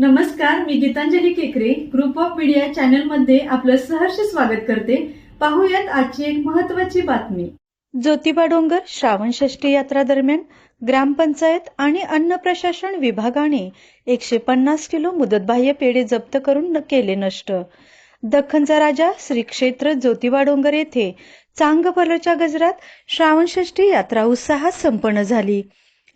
नमस्कार मी गीतांजली केकरे. Group of media चॅनलमध्ये आपलं सहर्ष स्वागत करते. पाहूयात आजची एक महत्वाची बातमी. ज्योतिबा डोंगर श्रावण षष्ठी यात्रा दरम्यान ग्रामपंचायत आणि अन्न प्रशासन विभागाने एकशे पन्नास किलो मुदतबाह्य पेढे जप्त करून केले नष्ट. दख्खनचा राजा श्री क्षेत्र ज्योतिबा डोंगर येथे चांगभरच्या गजरात श्रावणषष्ठी यात्रा उत्साहात संपन्न झाली.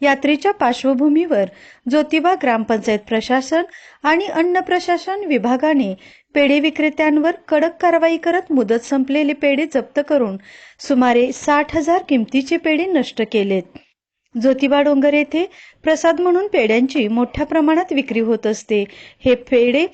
यात्रेच्या पार्श्वभूमीवर ज्योतिबा ग्रामपंचायत प्रशासन आणि अन्न प्रशासन विभागाने पेढे विक्रेत्यांवर कडक कारवाई करत मुदत संपलेले पेढे जप्त करून सुमारे साठ हजार किमतीचे पेढे नष्ट केलेत. ज्योतिबा डोंगर येथे प्रसाद म्हणून पेढ्यांची मोठ्या प्रमाणात विक्री होत असते. हे पेढे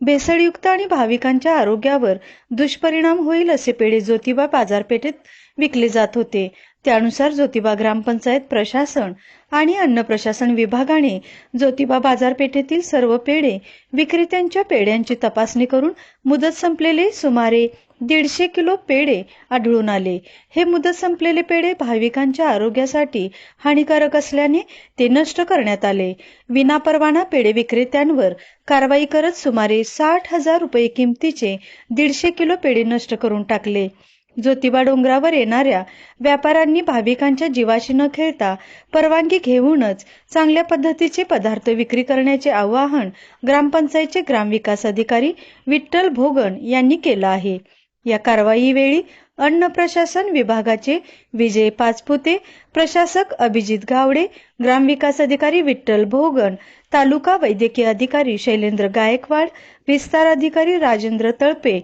भेसळयुक्त आणि भाविकांच्या आरोग्यावर दुष्परिणाम होईल असे पेढे ज्योतिबा बाजारपेठेत विकले जात होते. त्यानुसार ज्योतिबा ग्रामपंचायत प्रशासन आणि अन्न प्रशासन विभागाने ज्योतिबा बाजारपेठेतील सर्व पेढे विक्रेत्यांच्या पेढ्यांची तपासणी करून मुदत संपलेले सुमारे दीडशे किलो पेढे आढळून आले. हे मुदत संपलेले पेढे भाविकांच्या आरोग्यासाठी हानिकारक असल्याने ते नष्ट करण्यात आले. विनापरवाना पेढे विक्रेत्यांवर कारवाई करत सुमारे साठ हजार रुपये किमतीचे दीडशे किलो पेढे नष्ट करून टाकले. ज्योतिबा डोंगरावर येणाऱ्या व्यापाऱ्यांनी भाविकांच्या जीवाशी न खेळता परवानगी घेऊनच चांगल्या पद्धतीचे पदार्थ विक्री करण्याचे आवाहन ग्रामपंचायतचे ग्रामविकास अधिकारी विठ्ठल भोगन यांनी केलं आहे. या कारवाईवेळी अन्न प्रशासन विभागाचे विजय पाचपुते प्रशासक अभिजित गावडे ग्रामविकास अधिकारी विठ्ठल भोगन तालुका वैद्यकीय अधिकारी शैलेंद्र गायकवाड विस्तार अधिकारी Rajendra Talpe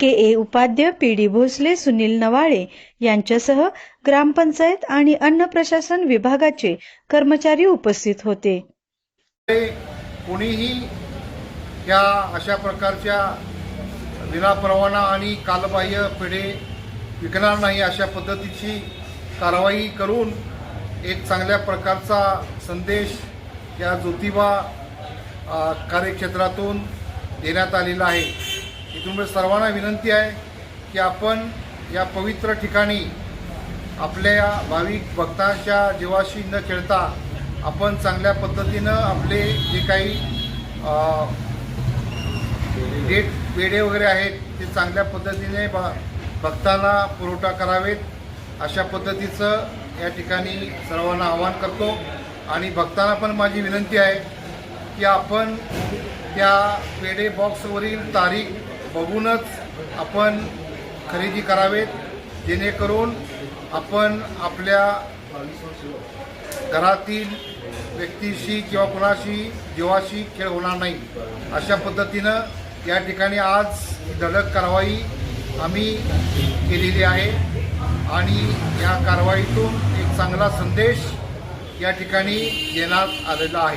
K A Upadhye P D Bhosale Sunil Navale यांच्यासह ग्रामपंचायत आणि अन्न प्रशासन विभागाचे कर्मचारी उपस्थित होते. कोणीही या अशा प्रकारच्या विनापरवाना आणि कालबाह्य पेढे विकणार नाही अशा पद्धतीची कारवाई करून एक चांगल्या प्रकारचा संदेश या ज्योतिबा कार्यक्षेत्रातून देण्यात आलेला आहे. इथून सर्वांना विनंती आहे की आपण या पवित्र ठिकाणी आपल्या भाविक भक्तांच्या जीवाशी न खेळता आपण चांगल्या पद्धतीनं आपले जे काही डेट पेढे वगैरे आहेत ते चांगल्या पद्धतीने भ भक्तांना पुरवठा करावेत. अशा पद्धतीचं या ठिकाणी सर्वांना आवाहन करतो. आणि भक्तांना पण माझी विनंती आहे की आपण त्या पेढे बॉक्सवरील तारीख बघूनच आपण खरेदी करावेत जेणेकरून आपण आपल्या घरातील व्यक्तीशी किंवा कुणाशी जीवाशी खेळ होणार नाही. अशा पद्धतीनं या ठिकाणी आज धडक कारवाई आम्ही केलेली आहे आणि या कारवाईतून एक चांगला संदेश या ठिकाणी देण्यात आलेला आहे.